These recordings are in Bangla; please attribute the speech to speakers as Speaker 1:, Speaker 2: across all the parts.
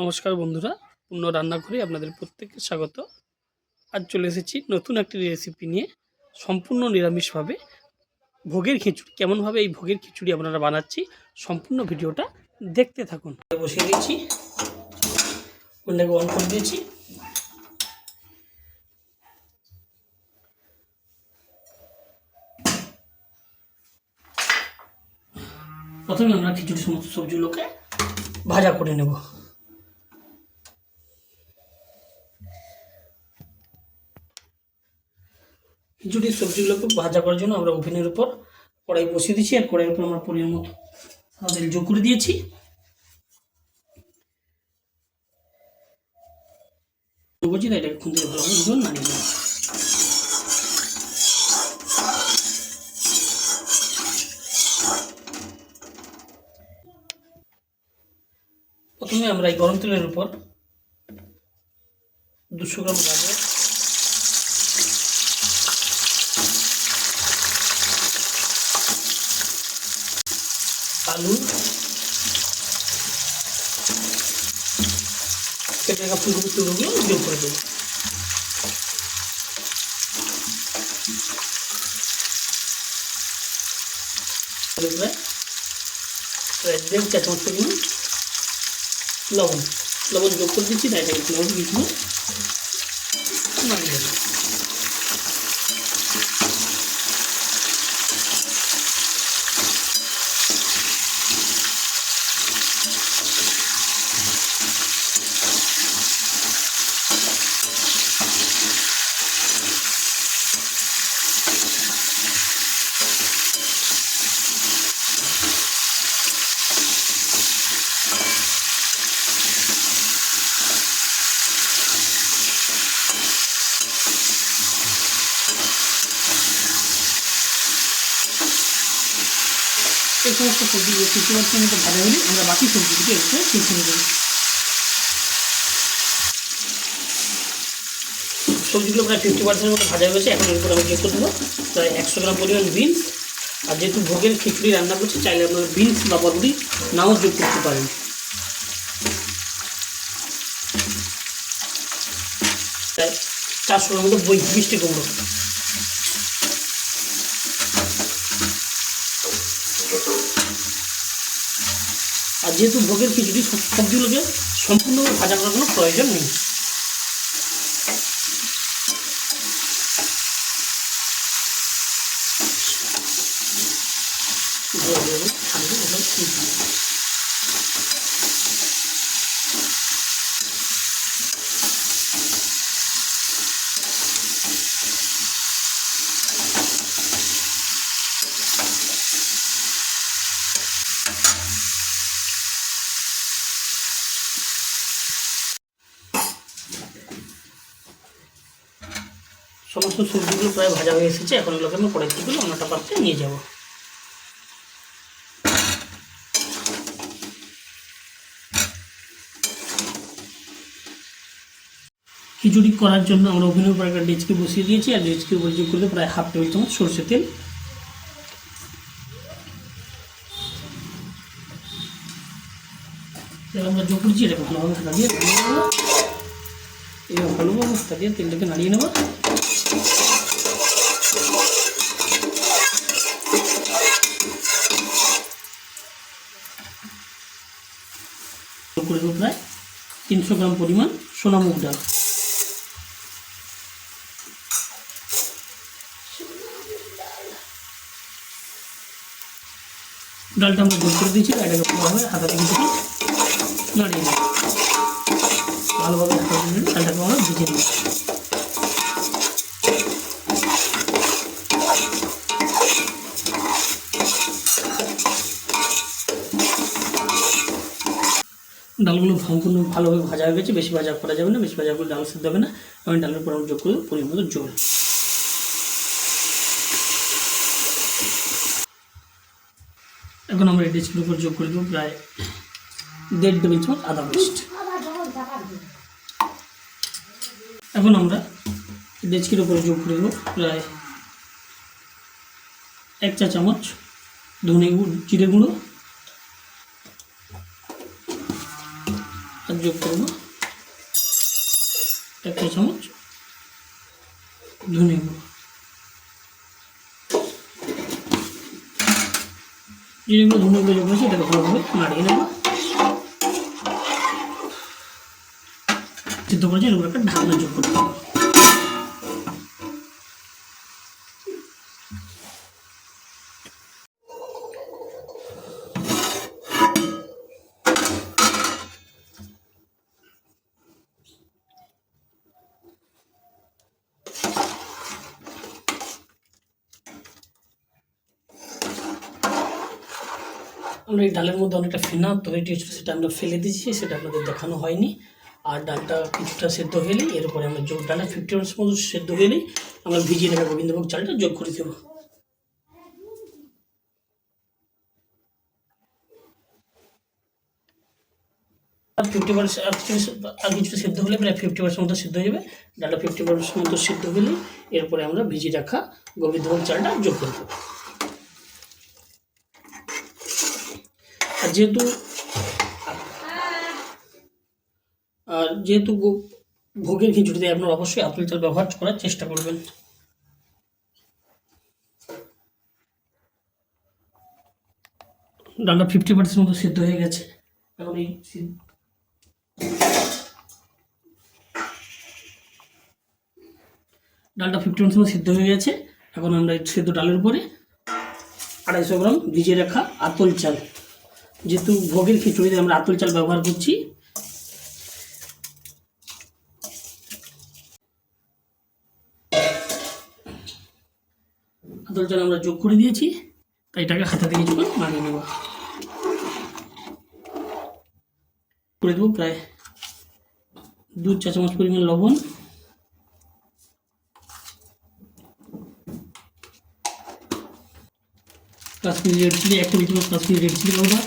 Speaker 1: নমস্কার বন্ধুরা, পূর্ণ রান্নাঘরে আপনাদের প্রত্যেককে স্বাগত। আজ চলে এসেছি নতুন একটি রেসিপি নিয়ে সম্পূর্ণ নিরামিষভাবে ভোগের খিচুড়ি। কেমনভাবে এই ভোগের খিচুড়ি আপনারা বানাচ্ছি, সম্পূর্ণ ভিডিওটা দেখতে থাকুন। বসিয়ে দিয়েছি ওটাকে অন করে দিয়েছি। প্রথমে আমরা খিচুড়ি সমস্ত সবজিগুলোকে ভাজা করে নেব। খিচুড়ির সবজিগুলোকে ভাজা করার জন্য আমরা ওভেনের উপর কড়াই বসিয়ে দিয়েছি আর কড়াইয়ের উপর আমরা পরিমাণ মতো তেল যোগ করে দিয়েছি। বলছি তাই এটাকে থেকে ভালোভাবে নাড়িয়ে প্রথমে আমরা এই গরম তেলের উপর দুশো গ্রাম গাজর রাখা ফুলকপি টুকরোগুলো যোগ করে দেবো। প্রায় দেড় চা চামচ পরিমাণ লবণ। লবণ যোগ করে দিচ্ছি এটাকে লবণ নামিয়ে সমস্ত সবজিগুলো ফিফটি পার্সেন্ট মতো ভাজা হলে আমরা বাকি সবজিগুলো একটু ছেড়ে দেবো সবজিগুলো প্রায় ফিফটি পার্সেন্ট মতো ভাজা হয়ে গেছে, এখন এরপর আমি যোগ করে দেবো। প্রায় একশো গ্রাম পরিমাণ বিনস আর যেহেতু ভোগের খিচুড়ি রান্না করছি, চাইলে আপনারা বিনস বা বরবটি নাও যোগ করতে পারেন। চারশো গ্রাম মতো বই মিষ্টি কুমড়ো। আর যেহেতু ভোগের খিচুড়ি সব- সবজিগুলোকে সম্পূর্ণভাবে ভাজা করার কোনো প্রয়োজন নেই। ভালোভাবে সমস্ত সবজিগুলো প্রায় ভাজা হয়ে এসেছে, এখন এগুলোকে আমি কড়াই থেকে অন্যটা পাত্রে নিয়ে যাব। খিচুড়ি করার জন্য আমরা ওভেনের উপর একটা ডেচকি বসিয়ে দিয়েছি, আর ডেচকি যোগ করতে প্রায় হাফ টেবিল চামচ সরষের তেল। আমরা যোগ করেছি এটাকে ভালোভাবে হাতা দিয়ে হাতা দিয়ে তেলটাকে নাড়িয়ে নেব। করে দেবো প্রায় তিনশো গ্রাম পরিমাণ সোনা মুগ ডাল। ডালটা আমরা গোল করে দিয়েছি এটাকে ভালোভাবে হাতা থেকে থেকে নাড়িয়ে নেব ভালোভাবে হাতা দিয়ে ডালটাকে আমরা ভিজে নেব ডালগুলো সম্পূর্ণ ভালোভাবে ভাজা হয়ে গেছে, বেশি ভাজা করা যাবে না, বেশি ভাজা করে ডাল সিদ্ধ হবে না, আমি ডালের উপর যোগ করে দেবো পরিমাণ জল। এখন আমরা এই ডিশগুলোর উপর যোগ করে দেবো প্রায় দেড় টেবিল চামচ আদা পেস্ট। এখন আমরা ডেচকির উপরে যোগ করে দেবো প্রায় এক চা চামচ ধনে গুঁড়ো, জিরে গুঁড়ো যোগ করব। এক চা চামচ ধনে গুঁড়ো। জিরেগুলো ধনে গুঁড়ো যোগ করেছি, এটাকে ভালোভাবে নাড়িয়ে নেব। সিদ্ধ করেছি এরকম একটা ঢাকনা যোগ করতে হবে। আমরা এই ডালের মধ্যে অনেকটা ফেনা তৈরি হয়েছিল সেটা আমরা ফেলে দিয়েছি, সেটা আপনাদের দেখানো হয়নি। আর ডালটা কিছুটা সেদ্ধ হলেই এরপরে আমরা যোগ ডালটা ফিফটি পার্সেন্ট মতো সেদ্ধ হলেই আমরা ভিজিয়ে রাখা গোবিন্দভোগ চালটা, যোগ করে দেবো। আর ফিফটি পার্সেন্ট আর কিছুটা সেদ্ধ হলে প্রায় ফিফটি পার্সেন্ট মতো সেদ্ধ হয়ে যাবে। ডালটা ফিফটি পার্সেন্ট মতো সেদ্ধ হলে এরপরে আমরা ভিজিয়ে রাখা গোবিন্দভোগ চালটা যোগ করে দেবো। যেহেতু আর যেহেতু ভোগের খিচুড়িতে আপনার অবশ্যই আপেল চাল ব্যবহার করার চেষ্টা করবেন। ডালটা ফিফটি পার্সেন্ট মতো সিদ্ধ হয়ে গেছে। এখন এই ডালটা ফিফটি পার্সেন্ট সিদ্ধ হয়ে গেছে। এখন আমরা সেদ্ধ ডালের উপরে আড়াইশো গ্রাম ভিজিয়ে রাখা আতল চাল। যেহেতু ভোগের খিচুড়িতে আমরা আতল চাল ব্যবহার করছি। আতল চাল আমরা যোগ করে দিয়েছি, তাই এটাকে হাতে দিয়ে কিছুক্ষণ মাখিয়ে নেব। করে দেবো প্রায় দু চা চামচ পরিমাণ লবণ। কাশ্মীরি রেড চিলি, এক টেবিল চামচ কাশ্মীরি রেড চিলি পাউডার।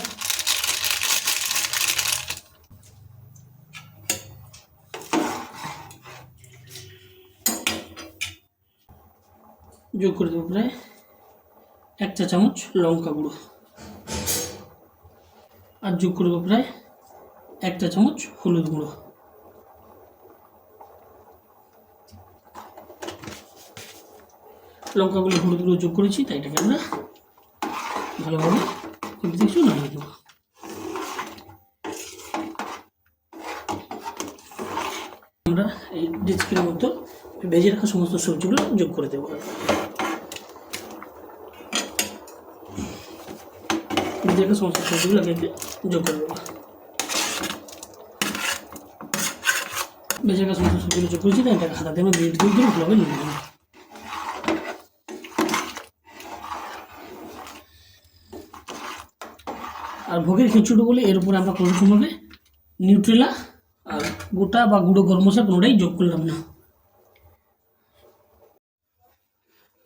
Speaker 1: যোগ করে দেবো প্রায় এক চা চামচ লঙ্কা গুঁড়ো। আর যোগ করে দেবো প্রায় এক চা চামচ হলুদ গুঁড়ো। লঙ্কাগুলো হলুদ গুঁড়ো যোগ করেছি, তাই এটাকে আমরা ভালোভাবে খুবই কিছু নামিয়ে দেবো। আমরা এই ডিচকির মতো ভেজে রাখা সমস্ত সবজিগুলো যোগ করে দেবো। রাখা সমস্ত সবজিগুলো আগে যোগ করে দেবো ভেজে রাখা সমস্ত সবজিগুলো যোগ করেছি হাতাতে আমরা দিয়ে দিয়ে দিয়ে ভালোভাবে নিয়ে নেব। আর ভোগের খিচুড়ি বলে এর উপরে আমরা কোনো নিউট্রেলা আর গোটা বা গুঁড়ো গরম মশলা কোনোটাই যোগ করলাম না।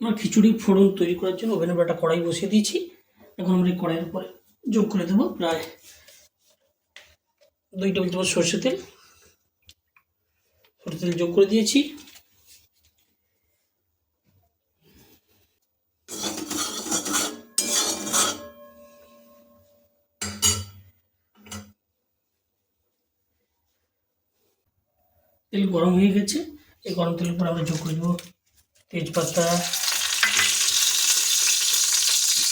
Speaker 1: আমরা খিচুড়ি ফোড়ন তৈরি করার জন্য ওভেনের একটা কড়াই বসিয়ে দিয়েছি। এখন আমরা এই কড়াইয়ের উপরে যোগ করে দেবো প্রায় দুই টেবিল চামচ সর্ষে তেল। সর্ষে তেল যোগ করে দিয়েছি। তেল গরম হয়ে গেছে। এই গরম তেলের উপর আমরা যোগ করে দেবো তেজপাতা,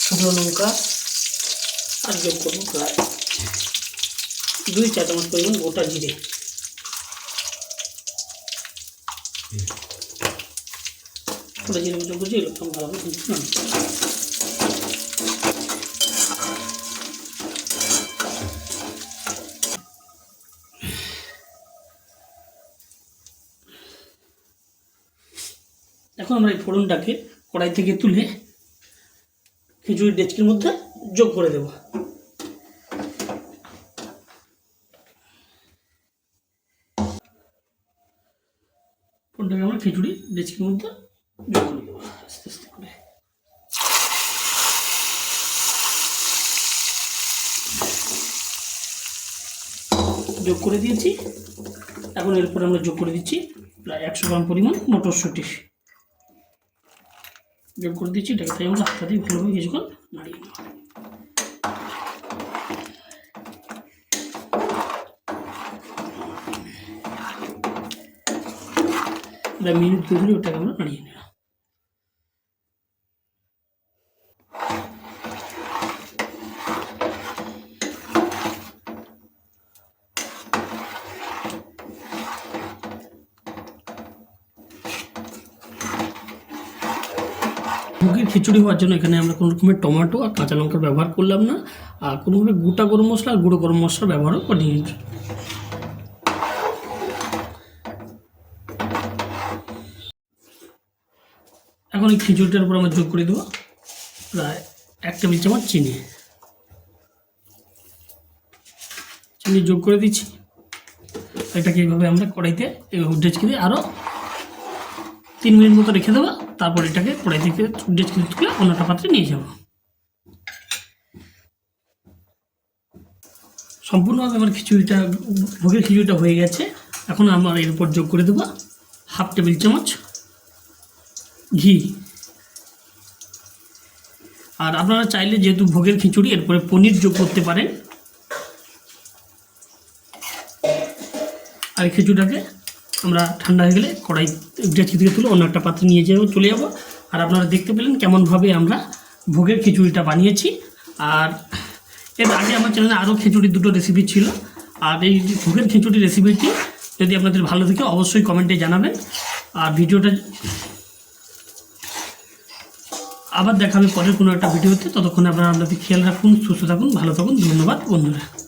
Speaker 1: শুকনো লঙ্কা আর যোগ করব, প্রায় দুই চা চামচ পরিমাণ গোটা জিরে। গোটা জিরে করছি এগুলো একদম ভালোভাবে এখন আমরা এই ফোড়নটাকে কড়াই থেকে তুলে খিচুড়ির ডেচকির মধ্যে যোগ করে দেব। ফোড়নটাকে আমরা খিচুড়ি, ডেচকির মধ্যে যোগ করে দেবো। আস্তে আস্তে করে। যোগ করে দিয়েছি। এখন এরপর আমরা যোগ করে দিচ্ছি প্রায় একশো গ্রাম পরিমাণ মটরশুঁটি। যোগ করে দিচ্ছি, এটাকে তাই আমরা হাতটা দিয়ে ভালোভাবে কিছুক্ষণ নাড়িয়ে প্রায় মিনিট মিনিট ওটাকে আমরা নাড়িয়ে নিলাম মুগের খিচুড়ি হওয়ার জন্য এখানে আমরা কোনো রকমের টমেটো আর কাঁচা লঙ্কার ব্যবহার করলাম না, আর কোনোভাবে গোটা গরম মশলা আর গুঁড়ো গরম মশলা ব্যবহারও করিনি। এখন এই খিচুড়িটার উপর আমরা যোগ করে দেবো। প্রায় এক টেবিল চামচ চিনি। চিনি যোগ করে দিচ্ছি। এটাকে এইভাবে আমরা কড়াইতে, এইভাবে ডেচকে দিয়ে আরও তিন মিনিট মতো রেখে দেবো। তারপর এটাকে কড়াই থেকে ডেচকে তুলে অন্যটা পাত্রে নিয়ে যাব। সম্পূর্ণভাবে আমার খিচুড়িটা, ভোগের খিচুড়িটা হয়ে গেছে। এখন আমরা এর উপর যোগ করে দেবো হাফ টেবিল চামচ ঘি। আর আপনারা চাইলে যেহেতু ভোগের খিচুড়ি, এরপরে পনির যোগ করতে পারেন। আর খিচুড়িটাকে আমরা ঠান্ডা হয়ে গেলে কড়াই ডেচকি থেকে তুলে অন্য একটা পাত্রে নিয়ে যাব চলে যাব। আর আপনারা দেখতে পেলেন কেমনভাবে আমরা ভোগের খিচুড়িটা বানিয়েছি। আর এর আগে আমার চ্যানেলে আরও খিচুড়ির দুটো রেসিপি ছিল। আর এই ভোগের খিচুড়ি রেসিপিটি যদি আপনাদের ভালো থাকে, অবশ্যই কমেন্টে জানাবেন। আর ভিডিওটা আবার দেখাবে পরের কোনো একটা ভিডিওতে। ততক্ষণে আপনারা আপনাদের খেয়াল রাখুন, সুস্থ থাকুন, ভালো থাকুন। ধন্যবাদ, বন্ধুরা।